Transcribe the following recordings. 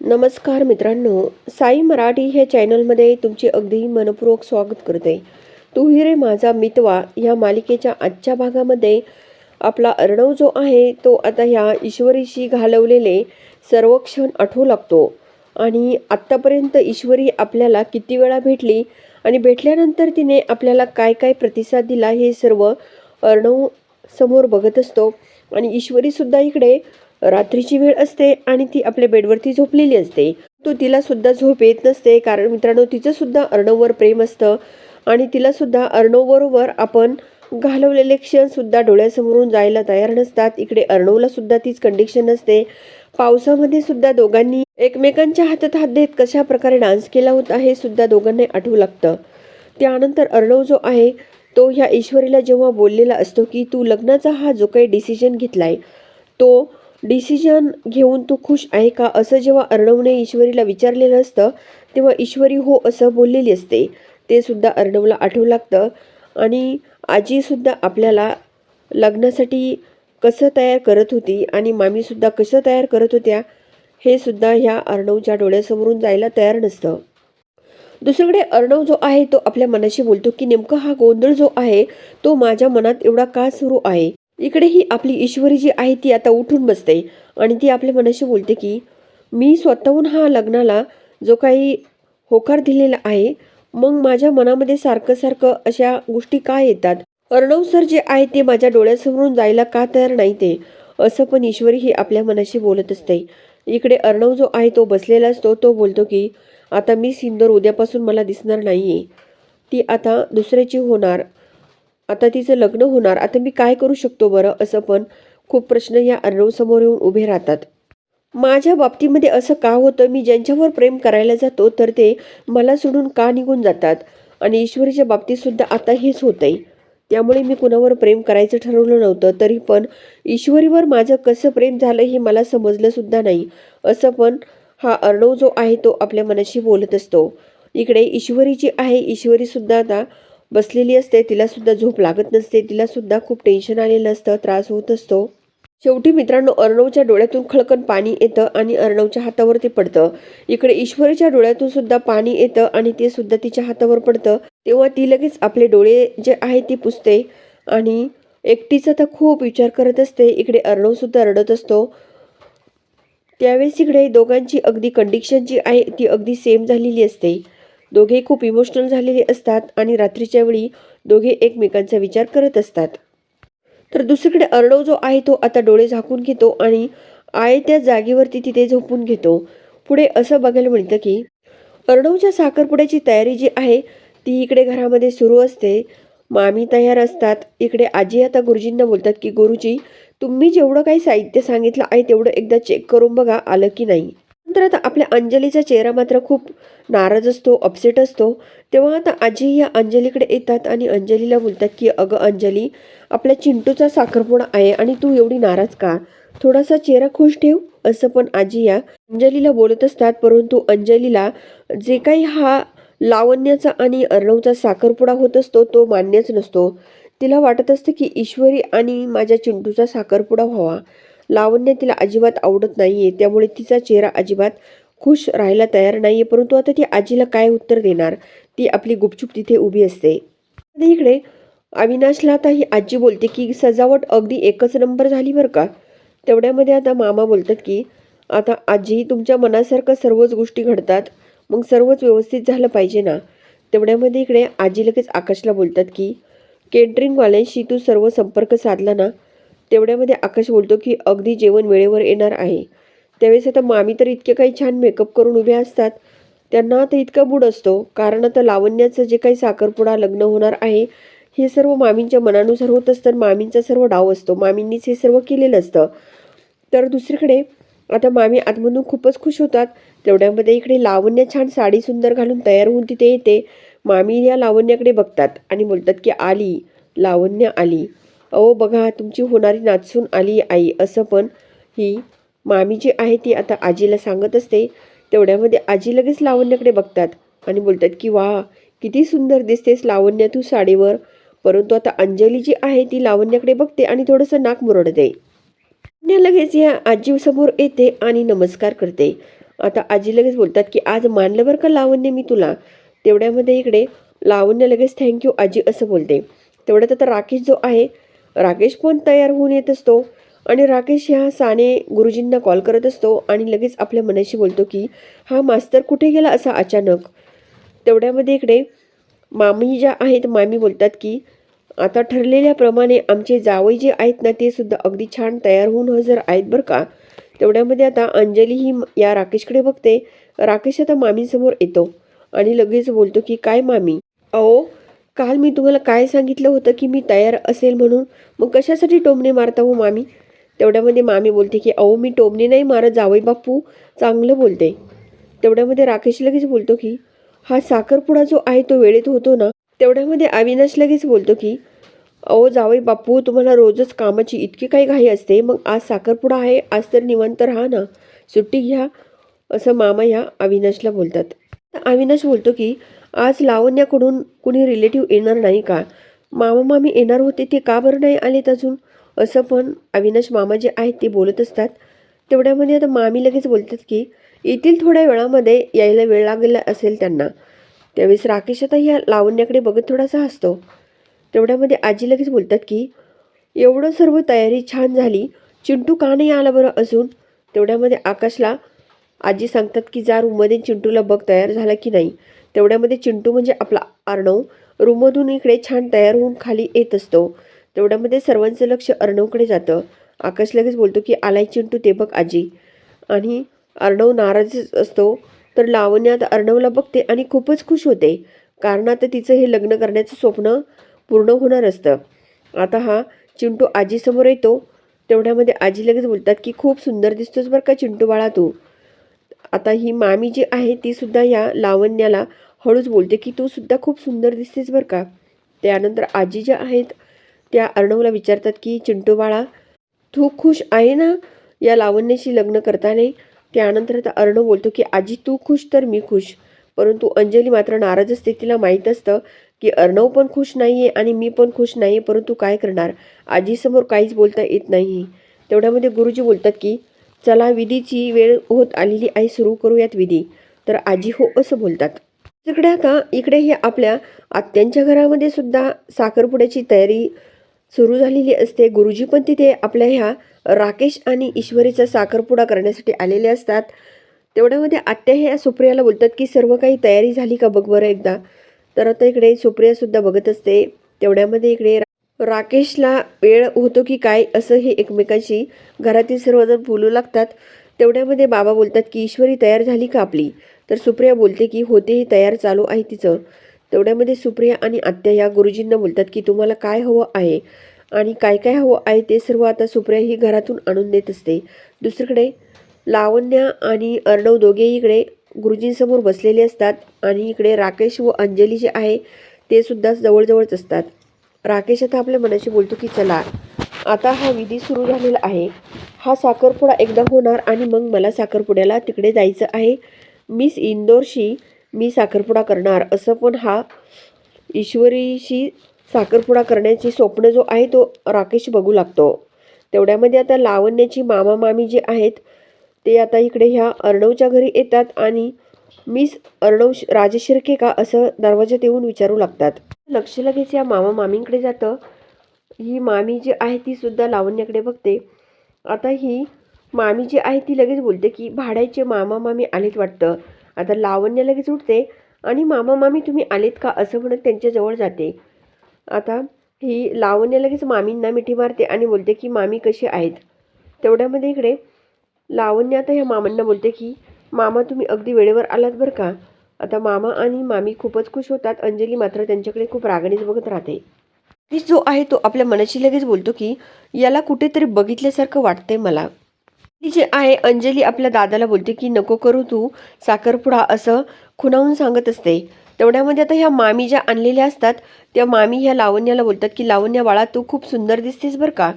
नमस्कार मित्रांनो साई मराठी हे चॅनलमध्ये तुमचे अगदी मनपूर्वक स्वागत करते. तू हिरे माझा मितवा ह्या मालिकेच्या आजच्या भागामध्ये आपला अर्णव जो आहे तो आता ह्या ईश्वरीशी घालवलेले सर्व क्षण आठवू लागतो. आणि आत्तापर्यंत ईश्वरी आपल्याला किती वेळा भेटली आणि भेटल्यानंतर तिने आपल्याला काय काय प्रतिसाद दिला हे सर्व अर्णव समोर बघत असतो. आणि ईश्वरीसुद्धा इकडे रात्रीची वेळ असते आणि ती आपल्या बेडवरती झोपलेली असते. तो तिला सुद्धा झोप येत नसते कारण मित्रांनो तिचं सुद्धा अर्णववर प्रेम असतं. आणि तिला सुद्धा अर्णवबरोबर आपण घालवलेले क्षण सुद्धा डोळ्यासमोरून जायला तयार नसतात. इकडे अर्णवला सुद्धा तीच कंडिशन असते पावसामध्ये सुद्धा दोघांनी एकमेकांच्या हातात हात देत कशा प्रकारे डान्स केला होता हे सुद्धा दोघांना आठवू लागतं. त्यानंतर अर्णव जो आहे तो ह्या ईश्वरीला जेव्हा बोललेला असतो की तू लग्नाचा हा जो काही डिसिजन घेतलाय तो डिसिजन घेऊन तू खुश आहे का? असं जेव्हा अर्णवने ईश्वरीला विचारलेलं असतं तेव्हा ईश्वरी हो असं बोललेली असते. ते सुद्धा अर्णवला आठवू लागतं. आणि आजीसुद्धा आपल्याला लग्नासाठी कसं तयार करत होती आणि मामीसुद्धा कसं तयार करत होत्या हे सुद्धा ह्या अर्णवच्या डोळ्यासमोरून जायला तयार नसतं. दुसरीकडे अर्णव जो आहे तो आपल्या मनाशी बोलतो की नेमकं हा गोंधळ जो आहे तो माझ्या मनात एवढा का सुरू आहे? इकडे ही आपली ईश्वरी जी आहे ती आता उठून बसते आणि ती आपल्या मनाशी बोलते की मी स्वतःहून हा लग्नाला जो काही होकार दिलेला आहे मग माझ्या मनामध्ये सारखं सारखं अशा गोष्टी का येतात? अर्णव सर जे आहे ते माझ्या डोळ्यासमोरून जायला का तयार नाही ते? असं पण ईश्वरी ही आपल्या मनाशी बोलत असते. इकडे अर्णव जो आहे तो बसलेला असतो तो बोलतो की आता मी सिंदूर उद्यापासून मला दिसणार नाही आहे ती आता दुसऱ्याची होणार. आता तिचं लग्न होणार. आता मी काय करू शकतो बरं? असं पण खूप प्रश्न या अर्णवसमोर येऊन उभे राहतात. माझ्या बाबतीमध्ये असं का होतं? मी ज्यांच्यावर प्रेम करायला जातो तर ते मला सोडून का निघून जातात? आणि ईश्वरीच्या बाबतीतसुद्धा आता हेच होतंय. त्यामुळे मी कुणावर प्रेम करायचं ठरवलं नव्हतं तरी पण ईश्वरीवर माझं कसं प्रेम झालं हे मला समजलंसुद्धा नाही. असं पण हा अर्णव जो आहे तो आपल्या मनाशी बोलत असतो. इकडे ईश्वरी जी आहे ईश्वरीसुद्धा आता बसलेली असते तिला सुद्धा झोप लागत नसते तिला सुद्धा खूप टेन्शन आलेलं असतं त्रास होत असतो. शेवटी मित्रांनो अर्णवच्या डोळ्यातून खळकन पाणी येतं आणि अर्णवच्या हातावर ते पडतं. इकडे ईश्वरीच्या डोळ्यातून सुद्धा पाणी येतं आणि ते सुद्धा तिच्या हातावर पडतं. तेव्हा ती लगेच आपले डोळे जे आहे ते पुसते आणि एकटीचा तर खूप विचार करत असते. इकडे अर्णव सुद्धा रडत असतो. त्यावेळेस इकडे दोघांची अगदी कंडिशन जी आहे ती अगदी सेम झालेली असते. दोघे खूप इमोशनल झालेले असतात आणि रात्रीच्या वेळी दोघे एकमेकांचा विचार करत असतात. तर दुसरीकडे अर्णव जो आहे तो आता डोळे झाकून घेतो आणि आहे त्या जागेवरती तिथे झोपून घेतो. पुढे असं बघायला मिळतं की अर्णवच्या साखरपुड्याची तयारी जी आहे ती इकडे घरामध्ये सुरू असते. मामी तयार असतात. इकडे आजी आता गुरुजींना बोलतात की गुरुजी तुम्ही जेवढं काही साहित्य सांगितलं आहे तेवढं एकदा चेक करून बघा आलं की नाही. नंतर आता आपल्या अंजलीचा चेहरा मात्र खूप नाराज असतो अपसेट असतो. तेव्हा आता आजी या अंजलीकडे येतात आणि अंजलीला बोलतात की अगं अंजली आपल्या चिंटूचा साखरपुडा आहे आणि तू एवढी नाराज का? थोडासा चेहरा खुश ठेव असं पण आजी या अंजलीला बोलत असतात. परंतु अंजलीला जे काही हा लावण्याचा आणि अर्णवचा साखरपुडा होत असतो तो मान्यच नसतो. तिला वाटत असतं की ईश्वरी आणि माझ्या चिंटूचा साखरपुडा व्हावा. लावण्य तिला अजिबात आवडत नाही आहे त्यामुळे तिचा चेहरा अजिबात खुश राहायला तयार नाही आहे परंतु आता ती आजीला काय उत्तर देणार? ती आपली गुपचूप तिथे उभी असते. इकडे अविनाशला आता ही आजी बोलते की सजावट अगदी एकच नंबर झाली बरं का? तेवढ्यामध्ये आता मामा बोलतात की आता आजी तुमच्या मनासारखं सर्वच गोष्टी घडतात. मग सर्वच व्यवस्थित झालं पाहिजे ना? तेवढ्यामध्ये इकडे आजी लगेच आकाशला बोलतात की केटरिंगवाल्यांशी तू सर्व संपर्क साधला ना? तेवढ्यामध्ये आकाश बोलतो की अगदी जेवण वेळेवर येणार आहे. त्यावेळेस आता मामी तर इतके काही छान मेकअप करून उभे असतात. त्यांना आता इतका बूड असतो. कारण आता लावण्याचं जे काही साखरपुडा लग्न होणार आहे हे सर्व मामींच्या मनानुसार होत असतं मामींचा सर्व डाव असतो. मामींनीच हे सर्व केलेलं असतं. तर दुसरीकडे आता मामी आतमधून खूपच खुश होतात. तेवढ्यामध्ये इकडे लावण्य छान साडी सुंदर घालून तयार होऊन तिथे येते. मामी या लावण्याकडे बघतात आणि बोलतात की आली लावण्य आली. अहो बघा तुमची होणारी नाचून आली आई असं पण ही मामी जी आहे ती आता आजीला सांगत असते. तेवढ्यामध्ये आजी लगेच लावण्याकडे बघतात आणि बोलतात की वा किती सुंदर दिसतेस लावण्या तू साडीवर. परंतु आता अंजली जी आहे ती लावण्याकडे बघते आणि थोडंसं नाक मुरडते. लगेच या आजीसमोर येते आणि नमस्कार करते. आता आजी लगेच बोलतात की आज मानलं बरं का लावण्य मी तुला? तेवढ्यामध्ये इकडे लावण्य लगेच थँक्यू आजी असं बोलते. तेवढ्यात आता राकेश जो आहे राकेश पण तयार होऊन येत असतो. आणि राकेश ह्या साने गुरुजींना कॉल करत असतो आणि लगेच आपल्या मनाशी बोलतो की हा मास्तर कुठे गेला असा अचानक? तेवढ्यामध्ये इकडे मामी ज्या आहेत मामी बोलतात की आता ठरलेल्याप्रमाणे आमचे जावई जे आहेत ना ते सुद्धा अगदी छान तयार होऊन हजर आहेत बरं का. तेवढ्यामध्ये आता अंजली ही या राकेशकडे बघते. राकेश आता मामींसमोर येतो आणि लगेच बोलतो की काय मामी? अहो काल मी तुम्हाला काय सांगितलं होतं की मी तयार असेल म्हणून? मग कशासाठी टोमणे मारता हो मामी? तेवढ्यामध्ये मामी बोलते की अहो मी टोमणे नाही मारत जावई बापू चांगलं बोलते. तेवढ्यामध्ये राकेश लगेच बोलतो की हा साखरपुडा जो आहे तो वेळेत होतो ना? तेवढ्यामध्ये अविनाश लगेच बोलतो की अहो जावई बापू तुम्हाला रोजच कामाची इतकी काही घाई असते. मग आज साखरपुडा आहे आज तर निवांत राहा ना. सुट्टी घ्या. असं मामा ह्या अविनाशला बोलतात. अविनाश बोलतो की आज लावण्याकडून कुणी रिलेटिव्ह येणार नाही का? मामा मामी येणार होते ते का बरं नाही आलेत अजून? असं पण अविनाश मामा जे आहेत ते बोलत असतात. तेवढ्यामध्ये आता मामी लगेच बोलतात की येथील थोड्या वेळामध्ये यायला वेळ लागला असेल त्यांना. त्यावेळेस राकेश आता ह्या लावण्याकडे बघत थोडासा हसतो. तेवढ्यामध्ये आजी लगेच बोलतात की एवढं सर्व तयारी छान झाली. चिंटू का नाही आला बरं अजून? तेवढ्यामध्ये आकाशला आजी सांगतात की जा रूममध्ये चिंटूला बघ तयार झाला की नाही. तेवढ्यामध्ये चिंटू म्हणजे आपला अर्णव रूममधून इकडे छान तयार होऊन खाली येत असतो. तेवढ्यामध्ये सर्वांचं लक्ष अर्णवकडे जातं. आकाश लगेच बोलतो की आलाय चिंटू ते बघ आजी. आणि अर्णव नाराजच असतो. तर लावण्य आता अर्णवला बघते आणि खूपच खुश होते. कारण आता तिचं हे लग्न करण्याचं स्वप्न पूर्ण होणार असतं. आता हा चिंटू आजीसमोर येतो. तेवढ्यामध्ये आजी लगेच बोलतात की खूप सुंदर दिसतोस बरं का चिंटू बाळा तू. आता ही मामी जी आहे ती सुद्धा या लावण्याला हळूच बोलते की तू सुद्धा खूप सुंदर दिसतेस बरं का. त्यानंतर आजी ज्या आहेत त्या अर्णवला विचारतात की चिंटू बाळा तू खुश आहे ना या लावण्याशी लग्न करताना? त्यानंतर आता अर्णव बोलतो की आजी तू खुश तर मी खुश. परंतु अंजली मात्र नाराज असते. तिला माहीत असतं की अर्णव पण खुश नाही आहे आणि मी पण खुश नाही आहे परंतु काय करणार? आजीसमोर काहीच बोलता येत नाही. तेवढ्यामध्ये गुरुजी बोलतात की चला विधीची वेळ होत आलेली आहे. सुरू करूयात विधी. तर आजी हो असं बोलतात. तिकडे आता इकडे हे आपल्या आत्यांच्या घरामध्ये सुद्धा साखरपुड्याची तयारी सुरू झालेली असते. गुरुजी पण तिथे आपल्या ह्या राकेश आणि ईश्वरीचा साखरपुडा करण्यासाठी आलेले असतात. तेवढ्यामध्ये आत्या ह्या सुप्रियाला बोलतात की सर्व काही तयारी झाली का बघ बरं एकदा. तर आता इकडे सुप्रियासुद्धा बघत असते. तेवढ्यामध्ये इकडे रा- राकेशला वेळ होतो की काय असं हे एकमेकांशी घरातील सर्वजण बोलू लागतात. तेवढ्यामध्ये बाबा बोलतात की ईश्वरी तयार झाली का आपली? तर सुप्रिया बोलते की होतेही तयार चालू आहे तिचं. तेवढ्यामध्ये सुप्रिया आणि आत्या या गुरुजींना बोलतात की तुम्हाला काय हवं आहे? आणि काय काय हवं आहे ते सर्व आता सुप्रिया ही घरातून आणून देत असते. दुसरीकडे लावण्या आणि अर्णव दोघेही इकडे गुरुजींसमोर बसलेले असतात आणि इकडे राकेश व अंजली जे आहे ते सुद्धा जवळजवळच असतात. राकेश आता आपल्या मनाशी बोलतो की चला आता हा विधी सुरू झालेला आहे. हा साखरपुडा एकदा होणार आणि मग मला साखरपुड्याला तिकडे जायचं आहे. मिस इंदोरशी मी साखरपुडा करणार असं पण हा ईश्वरीशी साखरपुडा करण्याची स्वप्न जो आहे तो राकेश बघू लागतो. तेवढ्यामध्ये आता लावण्याची मामा मामी जे आहेत ते आता इकडे ह्या अर्णवच्या घरी येतात आणि मिस अर्णव श- का असं दरवाजात येऊन विचारू लागतात. लक्ष लगेच या मामा मामींकडे जातं. ही मामी जी आहे ती सुद्धा लावण्याकडे बघते. आता ही मामी जी आहे ती लगेच बोलते की भाड्याचे मामा मामी आलेत वाटतं. आता लावण्य लगेच उठते आणि मामा मामी तुम्ही आलेत का? असं म्हणत त्यांच्याजवळ जाते. आता ही लावण्य लगेच मामींना मिठी मारते आणि बोलते की मामी कशी आहेत? तेवढ्यामध्ये इकडे लावण्य आता ह्या मामांना बोलते की मामा तुम्ही अगदी वेळेवर आलात बरं का? आता मामा आणि मामी खूपच खुश होतात. अंजली मात्र त्यांच्याकडे खूप रागानेच बघत राहते. ती जो आहे तो आपल्या मनाशी लगेच बोलतो की याला कुठेतरी बघितल्यासारखं वाटतंय मला. ती जे आहे अंजली आपल्या दादाला बोलते की नको करू तू साखरपुडा असं खुणावून सांगत असते. तेवढ्यामध्ये आता ह्या मामी ज्या आणलेल्या असतात त्या मामी ह्या लावण्याला बोलतात की लावण्या बाळा तू खूप सुंदर दिसतेस बरं का.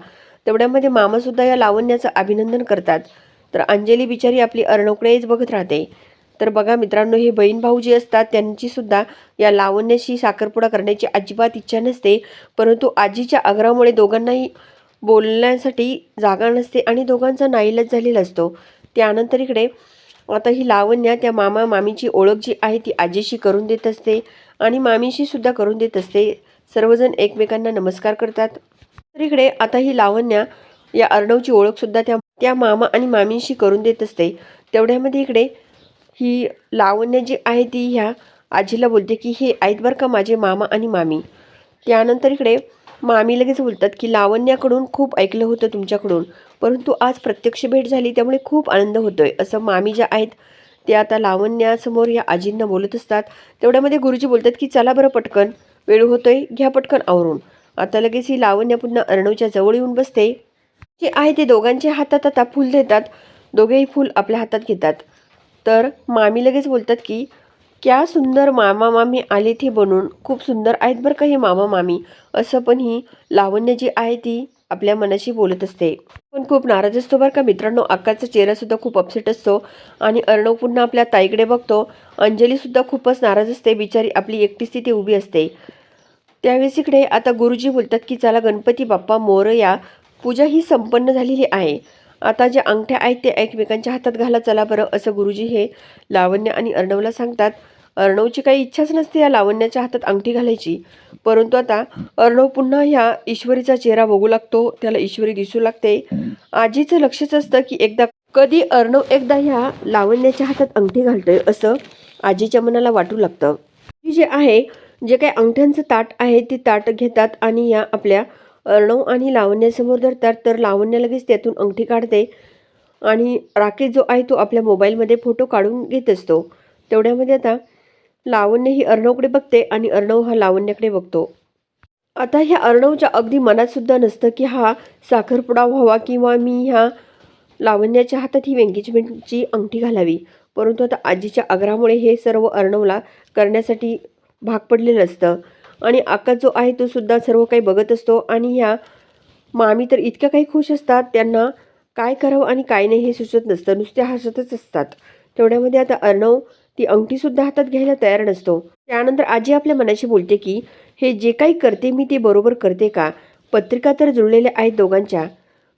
तेवढ्यामध्ये मामासुद्धा या लावण्याचं अभिनंदन करतात. तर अंजली बिचारी आपली अर्णवकडेच बघत राहते. तर बघा मित्रांनो हे बहीण भाऊ जे असतात त्यांचीसुद्धा या लावण्याशी साखरपुडा करण्याची अजिबात इच्छा नसते. परंतु आजीच्या आग्रहामुळे दोघांनाही बोलण्यासाठी जागा नसते आणि दोघांचा नाईलाज झालेला असतो. त्यानंतर इकडे आता ही लावण्या त्या मामा मामीची ओळख जी आहे ती आजीशी करून देत असते आणि मामीशीसुद्धा करून देत असते. सर्वजण एकमेकांना नमस्कार करतात. तर इकडे आता ही लावण्या या अर्णवची ओळखसुद्धा त्या त्या मामा आणि मामींशी करून देत असते. तेवढ्यामध्ये इकडे ही लावण्य जी आहे ती ह्या आजीला बोलते की हे आहेत बरं का माझे मामा आणि मामी? त्यानंतर इकडे मामी लगेच बोलतात की लावण्याकडून खूप ऐकलं होतं तुमच्याकडून परंतु आज प्रत्यक्ष भेट झाली त्यामुळे खूप आनंद होतोय. असं मामी ज्या आहेत ते आता लावण्यासमोर या आजींना बोलत असतात. तेवढ्यामध्ये गुरुजी बोलतात की चला बरं पटकन वेळ होतोय घ्या पटकन आवरून. आता लगेच ही लावण्या पुन्हा अर्णवच्या जवळ येऊन बसते. जे आहे ते दोघांच्या हातात आता फूल देतात. दोघेही फूल आपल्या हातात घेतात. तर मामी लगेच बोलतात की क्या सुंदर मामा मामी आले थे बनून. खूप सुंदर आहेत बरं का हे मामा मामी. असं पण ही लावण्य जी आहे ती आपल्या मनाशी बोलत असते. पण खूप नाराज असतो बरं का मित्रांनो. अक्काचा चेहरासुद्धा खूप अपसेट असतो. आणि अर्णव पुन्हा आपल्या ताईकडे बघतो. अंजलीसुद्धा खूपच नाराज असते. बिचारी आपली एकटीच तिथे उभी असते. त्यावेळेस इकडे आता गुरुजी बोलतात की चला गणपती बाप्पा मोरया पूजा ही संपन्न झालेली आहे. आता ज्या अंगठ्या आहेत ते एकमेकांच्या हातात घाला चला बरं असं गुरुजी हे लावण्य आणि अर्णवला सांगतात. अर्णवची काही इच्छाच नसते या लावण्याच्या हातात अंगठी घालायची. परंतु आता अर्णव पुन्हा ह्या ईश्वरीचा चेहरा बघू लागतो. त्याला ईश्वरी दिसू लागते. आजीचं लक्षच असतं की एकदा कधी अर्णव एकदा ह्या लावण्याच्या हातात अंगठी घालतोय असं आजीच्या मनाला वाटू लागतं. ही जे आहे जे काही अंगठ्यांचं ताट आहे ते ताट घेतात आणि या आपल्या अर्णव आणि लावण्यासमोर धरतात तर लावण्य लगेच त्यातून अंगठी काढते. आणि राकेश जो आहे तो आपल्या मोबाईलमध्ये फोटो काढून घेत असतो. तेवढ्यामध्ये आता लावण्य ही अर्णवकडे बघते आणि अर्णव हा लावण्याकडे बघतो. आता ह्या अर्णवच्या अगदी मनातसुद्धा नसतं की हा साखरपुडा व्हावा किंवा मी ह्या लावण्याच्या हातात ही एंगेजमेंटची अंगठी घालावी. परंतु आता आजीच्या आग्रहामुळे हे सर्व अर्णवला करण्यासाठी भाग पडलेलं असतं. आणि आकाश जो आहे तो सुद्धा सर्व काही बघत असतो. आणि ह्या मामी तर इतक्या काही खुश असतात. त्यांना काय करावं आणि काय नाही हे सुचत नसतं. नुसते हसतच असतात. तेवढ्यामध्ये आता अर्णव ती अंगठीसुद्धा हातात घ्यायला तयार नसतो. त्यानंतर आजी आपल्या मनाशी बोलते की हे जे काही करते मी ते बरोबर करते का? पत्रिका तर जुळलेल्या आहेत दोघांच्या.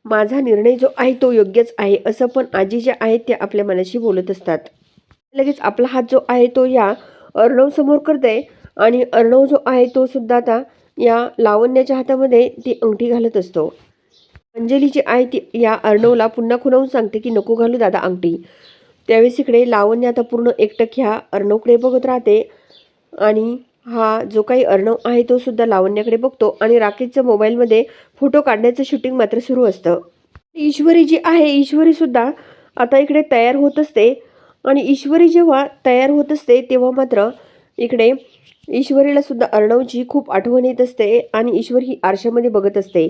माझा निर्णय जो आहे तो योग्यच आहे असं पण आजी ज्या आहेत त्या आपल्या मनाशी बोलत असतात. लगेच आपला हात जो आहे तो या अर्णव समोर करते आणि अर्णव जो आहे तो सुद्धा आता या लावण्याच्या हातामध्ये ती अंगठी घालत असतो. अंजली जी आहे ती या अर्णवला पुन्हा खुणावून सांगते की नको घालू दादा अंगठी. त्यावेळेस इकडे लावण्य आता पूर्ण एकटक ह्या अर्णवकडे बघत राहते. आणि हा जो काही अर्णव आहे तो सुद्धा लावण्याकडे बघतो आणि राकेशच्या मोबाईलमध्ये फोटो काढण्याचं शूटिंग मात्र सुरू असतं. ईश्वरी जी आहे ईश्वरी सुद्धा आता इकडे तयार होत असते. आणि ईश्वरी जेव्हा तयार होत असते तेव्हा मात्र इकडे ईश्वरीला सुद्धा अर्णवची खूप आठवण येत असते आणि ईश्वर ही आरशामध्ये बघत असते.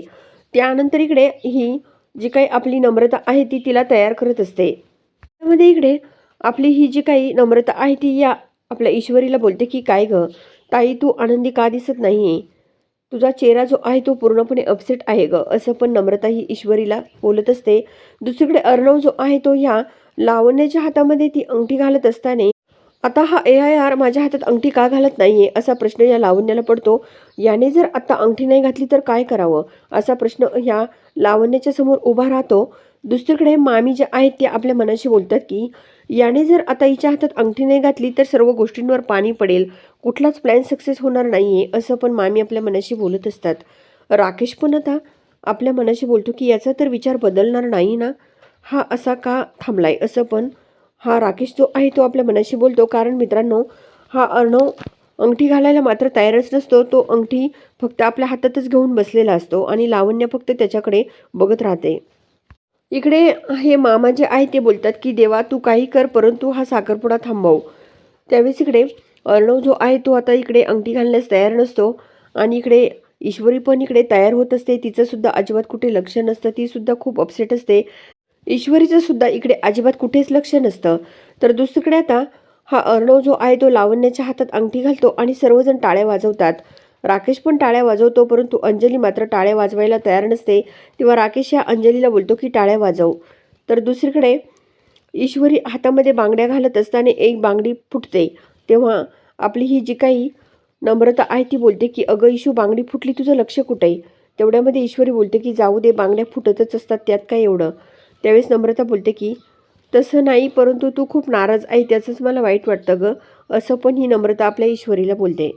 त्यानंतर इकडे ही जी काही आपली नम्रता आहे ती तिला तयार करत असते. त्यामध्ये इकडे आपली ही जी काही नम्रता आहे ती या आपल्या ईश्वरीला बोलते की काय गं? ताई तू आनंदी का दिसत नाही तुझा चेहरा जो आहे तो पूर्णपणे अपसेट आहे ग. असं पण नम्रता ही ईश्वरीला बोलत असते. दुसरीकडे अर्णव जो आहे तो ह्या लावण्याच्या हातामध्ये ती अंगठी घालत असताना आता हा ए आय आर माझ्या हातात अंगठी का घालत नाही आहे असा प्रश्न या लावण्याला पडतो. याने जर आता अंगठी नाही घातली तर काय करावं? असा प्रश्न ह्या लावण्याच्या समोर उभा राहतो. दुसरीकडे मामी ज्या आहेत त्या आपल्या मनाशी बोलतात की याने जर आता हिच्या हातात अंगठी नाही घातली तर सर्व गोष्टींवर पाणी पडेल. कुठलाच प्लॅन सक्सेस होणार नाही आहे असं पण मामी आपल्या मनाशी बोलत असतात. राकेश पण आता आपल्या मनाशी बोलतो की याचा तर विचार बदलणार नाही ना? हा असा का थांबलाय? असं पण हा राकेश जो आहे तो आपल्या मनाशी बोलतो. कारण मित्रांनो हा अर्णव अंगठी घालायला मात्र तयारच नसतो. तो अंगठी फक्त आपल्या हातातच घेऊन बसलेला असतो आणि लावण्य फक्त त्याच्याकडे बघत राहते. इकडे हे मामा जे आहे ते बोलतात की देवा तू काही कर परंतु हा साखरपुडा थांबव. त्यावेळेस इकडे अर्णव जो आहे तो आता इकडे अंगठी घालण्यास तयार नसतो आणि इकडे ईश्वरी पण इकडे तयार होत असते. तिचंसुद्धा अजिबात कुठे लक्ष नसतं. तीसुद्धा खूप अपसेट असते. ईश्वरीचं सुद्धा इकडे अजिबात कुठेच लक्ष नसतं. तर दुसरीकडे आता हा अर्णव जो आहे तो लावण्याच्या हातात अंगठी घालतो आणि सर्वजण टाळ्या वाजवतात. राकेश पण टाळ्या वाजवतो परंतु अंजली मात्र टाळ्या वाजवायला तयार नसते. तेव्हा राकेश या अंजलीला बोलतो की टाळ्या वाजव. तर दुसरीकडे ईश्वरी हातामध्ये बांगड्या घालत असताना एक बांगडी फुटते. तेव्हा आपली ही जी काही नम्रता आहे ती बोलते की अगं ईशू बांगडी फुटली तुझं लक्ष कुठे? तेवढ्यामध्ये ईश्वरी बोलते की जाऊ दे बांगड्या फुटतच असतात त्यात काय एवढं? त्यावेळेस नम्रता बोलते की तसं नाही परंतु तू खूप नाराज आहे त्याचंच मला वाईट वाटतं गं असं पण ही नम्रता आपल्या ईश्वरीला बोलते.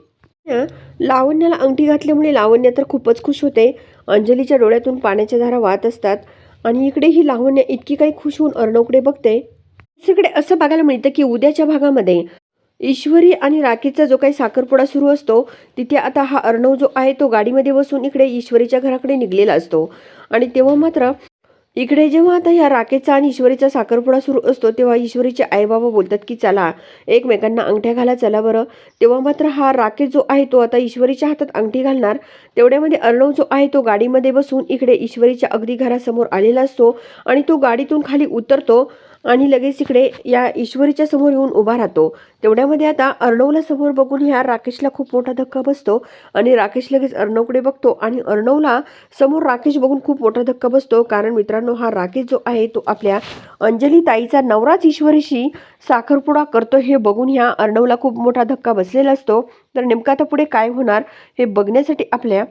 लावण्याला अंगठी घातल्यामुळे लावण्य तर खूपच खुश होते. अंजलीच्या डोळ्यातून पाण्याच्या धारा वाहत असतात आणि इकडे ही लावण्य इतकी काही खुश होऊन अर्णवकडे बघते. दुसरीकडे असं बघायला मिळतं की उद्याच्या भागामध्ये ईश्वरी आणि राखीचा जो काही साखरपुडा सुरू असतो तिथे आता हा अर्णव जो आहे तो गाडीमध्ये बसून इकडे ईश्वरीच्या घराकडे निघलेला असतो. आणि तेव्हा मात्र इकडे जेव्हा आता ह्या राकेशचा आणि ईश्वरीचा साखरपुडा सुरू असतो तेव्हा ईश्वरीचे आईबाबा बोलतात की चला एकमेकांना अंगठ्या घाला चला बरं. तेव्हा मात्र हा राकेश जो आहे तो आता ईश्वरीच्या हातात अंगठी घालणार. तेवढ्यामध्ये अर्णव जो आहे तो गाडीमध्ये बसून इकडे ईश्वरीच्या अगदी घरासमोर आलेला असतो आणि तो गाडीतून खाली उतरतो. आणि लगेच इकडे या ईश्वरीच्या समोर येऊन उभा राहतो. तेवढ्यामध्ये आता अर्णवला समोर बघून ह्या राकेशला खूप मोठा धक्का बसतो आणि राकेश लगेच अर्णवकडे बघतो आणि अर्णवला समोर राकेश बघून खूप मोठा धक्का बसतो. कारण मित्रांनो हा राकेश जो आहे तो आपल्या अंजली ताईचा नवराच ईश्वरीशी साखरपुडा करतो हे बघून ह्या अर्णवला खूप मोठा धक्का बसलेला असतो. तर नेमका आता पुढे काय होणार हे बघण्यासाठी आपल्या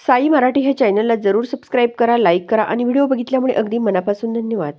साई मराठी ह्या चॅनलला जरूर सबस्क्राईब करा लाईक करा आणि व्हिडिओ बघितल्यामुळे अगदी मनापासून धन्यवाद.